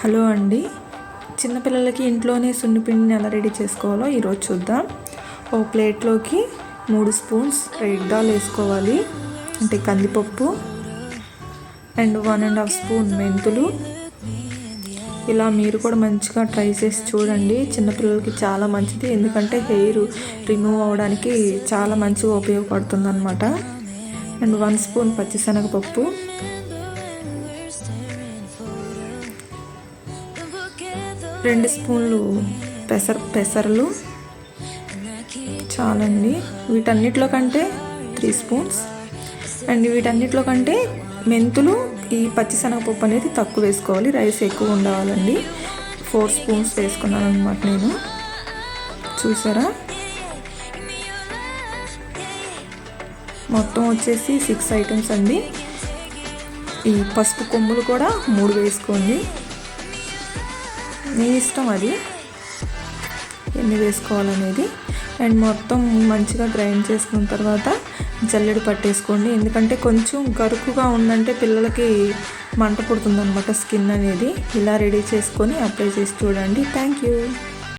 Hello అండి. చిన్నపిల్లలకి ఇంట్లోనే సున్నిపిండిని ఎలా రెడీ చేసుకోవాలో ఈరోజు చూద్దాం. ఓ ప్లేట్లోకి మూడు స్పూన్స్ రెడ్ దాల్ వేసుకోవాలి. అంటే కందిపప్పు and one and half spoon మెంతులు. ఇలా మీరు కూడా మంచిగా ట్రై చేసి చూడండి. చిన్నపిల్లలకి చాలా మంచిది. ఎందుకంటే హెయిర్ రిమూవ్ అవ్వడానికి చాలా మంచిగా ఉపయోగపడుతుంది అనమాట అండ్ వన్ స్పూన్ పచ్చిశనగపప్పు. రెండు స్పూన్లు పెసర పెసరలు చాలండి. వీటన్నిటిలో కంటే త్రీ స్పూన్స్. అండ్ వీటన్నిటిలో కంటే మెంతులు ఈ పచ్చిశనగపప్పు అనేది తక్కువ వేసుకోవాలి. రైస్ ఎక్కువ ఉండాలండి. ఫోర్ స్పూన్స్ వేసుకున్నాను అనమాట నేను. చూసారా? మొత్తం వచ్చేసి సిక్స్ ఐటమ్స్ అండి. ఈ పసుపు కొమ్ములు కూడా మూడు వేసుకోండి. మీ ఇష్టం అది. ఎన్ని వేసుకోవాలనేది. అండ్ మొత్తం మంచిగా గ్రైండ్ చేసుకున్న తర్వాత జల్లెడ పట్టేసుకోండి. ఎందుకంటే కొంచెం గరుకుగా ఉందంటే పిల్లలకి మంట పుడుతుందనమాట స్కిన్ అనేది. ఇలా రెడీ చేసుకొని అప్లై చేసి చూడండి. Thank you.